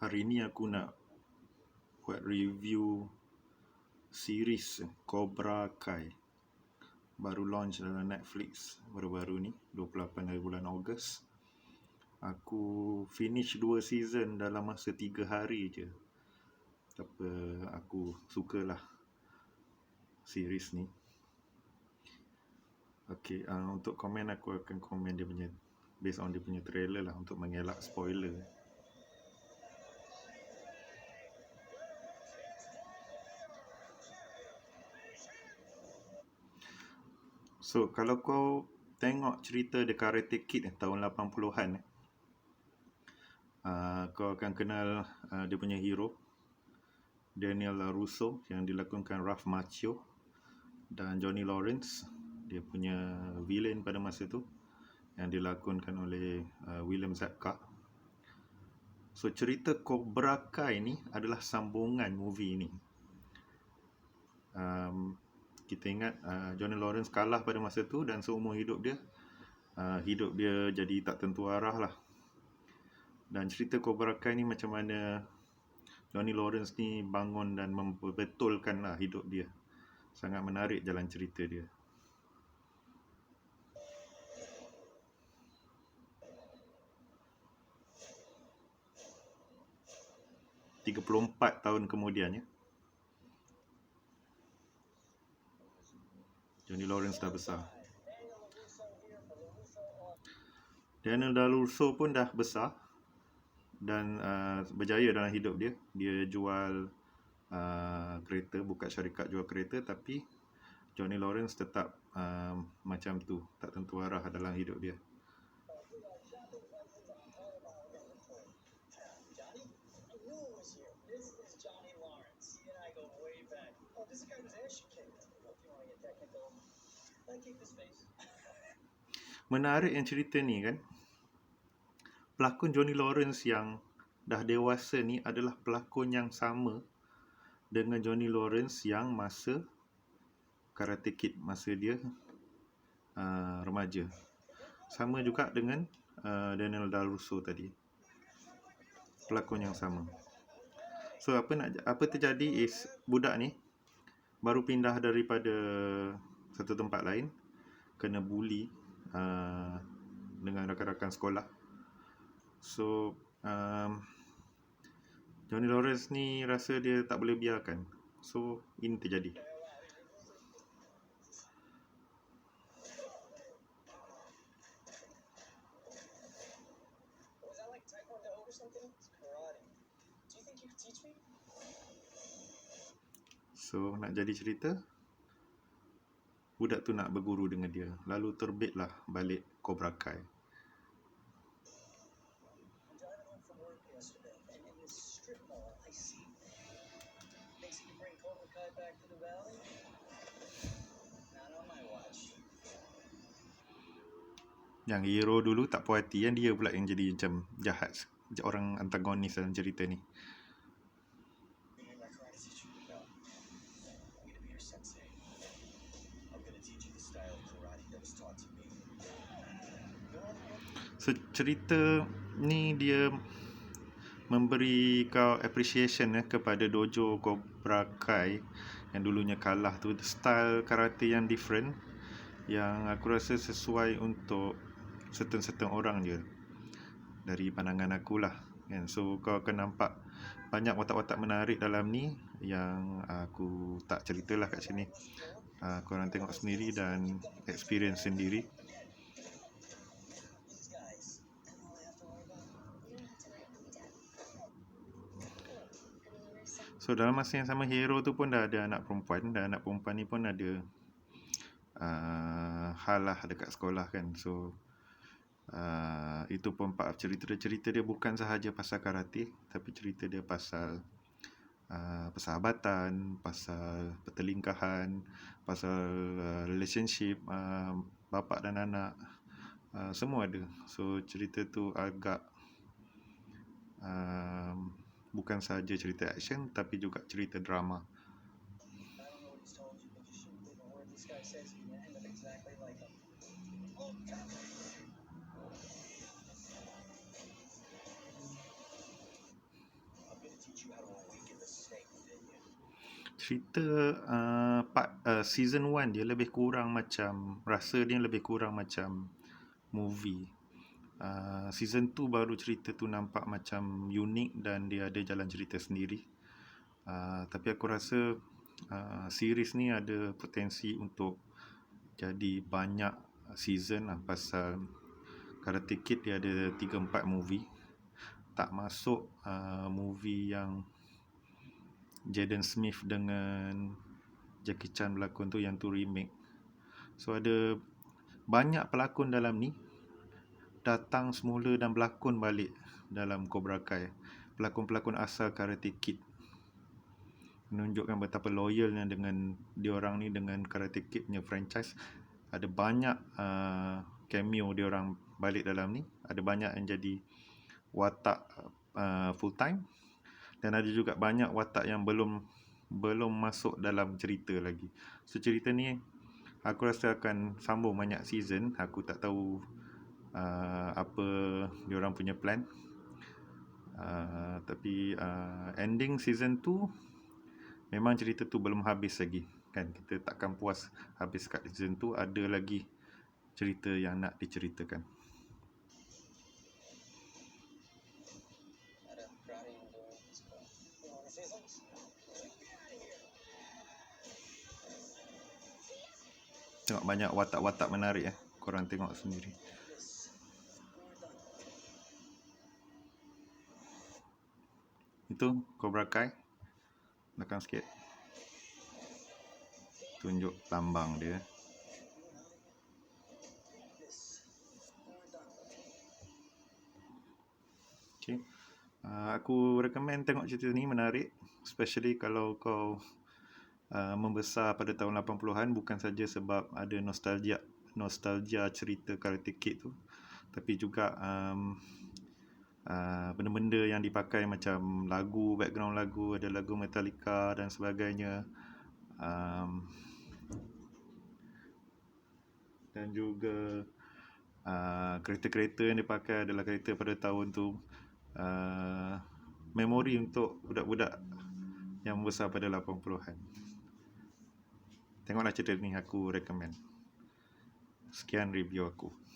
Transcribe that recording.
hari ni aku nak buat review series Cobra Kai. Baru launch dalam Netflix baru-baru ni 28 hari bulan Ogos. Aku finish dua season dalam masa tiga hari je. Apa aku sukalah series ni. Okay, uh, untuk komen aku akan komen dia punya based on dia punya trailer lah untuk mengelak spoiler. So kalau kau tengok cerita The Karate Kid eh, tahun 80-an eh, uh, kau akan kenal uh, dia punya hero Daniel LaRusso yang dilakonkan Ralph Macchio dan Johnny Lawrence dia punya villain pada masa tu yang dilakonkan oleh uh, William Zabka. So cerita Cobra Kai ni adalah sambungan movie ni. Um, kita ingat uh, Johnny Lawrence kalah pada masa tu dan seumur hidup dia uh, hidup dia jadi tak tentu arah lah. Dan cerita Cobra Kai ni macam mana Johnny Lawrence ni bangun dan membetulkan lah hidup dia. Sangat menarik jalan cerita dia. 34 tahun kemudian ya. Johnny Lawrence dah besar. Daniel Daluso pun dah besar dan uh, berjaya dalam hidup dia. Dia jual uh, kereta, buka syarikat jual kereta tapi Johnny Lawrence tetap uh, macam tu, tak tentu arah dalam hidup dia. Menarik yang cerita ni kan Pelakon Johnny Lawrence yang dah dewasa ni adalah pelakon yang sama dengan Johnny Lawrence yang masa Karate Kid masa dia uh, remaja. Sama juga dengan uh, Daniel Darusso tadi. Pelakon yang sama. So apa nak apa terjadi is budak ni baru pindah daripada satu tempat lain kena bully uh, dengan rakan-rakan sekolah. So um, Johnny Lawrence ni rasa dia tak boleh biarkan. So ini terjadi. So nak jadi cerita Budak tu nak berguru dengan dia. Lalu terbitlah balik Cobra Kai. Yang hero dulu tak puas hati. Yang dia pula yang jadi macam jahat. Orang antagonis dalam cerita ni So cerita ni dia memberi kau appreciation eh, kepada dojo Cobra Kai yang dulunya kalah tu. Style karate yang different yang aku rasa sesuai untuk certain-certain orang je dari pandangan aku lah kan. So kau akan nampak banyak watak-watak menarik dalam ni yang aku tak ceritalah kat sini uh, korang tengok sendiri dan experience sendiri So dalam masa yang sama hero tu pun dah ada anak perempuan dan anak perempuan ni pun ada uh, hal lah dekat sekolah kan. So uh, itu pun part cerita-cerita dia bukan sahaja pasal karate tapi cerita dia pasal uh, persahabatan, pasal pertelingkahan, pasal uh, relationship uh, bapa dan anak. Uh, semua ada. So cerita tu agak uh, bukan sahaja cerita action tapi juga cerita drama. Cerita uh, part uh, season 1 dia lebih kurang macam rasa dia lebih kurang macam movie. Uh, season 2 baru cerita tu nampak macam unik dan dia ada jalan cerita sendiri. Uh, tapi aku rasa uh, series ni ada potensi untuk jadi banyak season lah pasal Karate Kid dia ada 3-4 movie tak masuk uh, movie yang Jaden Smith dengan Jackie Chan berlakon tu yang tu remake. So ada banyak pelakon dalam ni datang semula dan berlakon balik dalam Cobra Kai. Pelakon-pelakon asal Karate Kid. Menunjukkan betapa loyalnya dengan diorang ni dengan Karate Kid punya franchise. Ada banyak uh, cameo diorang balik dalam ni. Ada banyak yang jadi watak uh, full time dan ada juga banyak watak yang belum belum masuk dalam cerita lagi. So cerita ni aku rasa akan sambung banyak season. Aku tak tahu uh, apa diorang punya plan. Uh, tapi uh, ending season 2 memang cerita tu belum habis lagi kan kita takkan puas habis kat season 2 ada lagi cerita yang nak diceritakan. Tengok banyak watak-watak menarik eh. Korang tengok sendiri. Itu Cobra Kai. Belakang sikit. Tunjuk lambang dia. Okay. Uh, aku recommend tengok cerita ni menarik. Especially kalau kau uh, membesar pada tahun 80-an bukan saja sebab ada nostalgia nostalgia cerita Karate Kid tu tapi juga um, uh, benda-benda yang dipakai macam lagu background lagu ada lagu Metallica dan sebagainya um, dan juga uh, kereta-kereta yang dipakai adalah kereta pada tahun tu uh, memori untuk budak-budak yang besar pada 80-an. Tengoklah cerita ni aku recommend. Sekian review aku.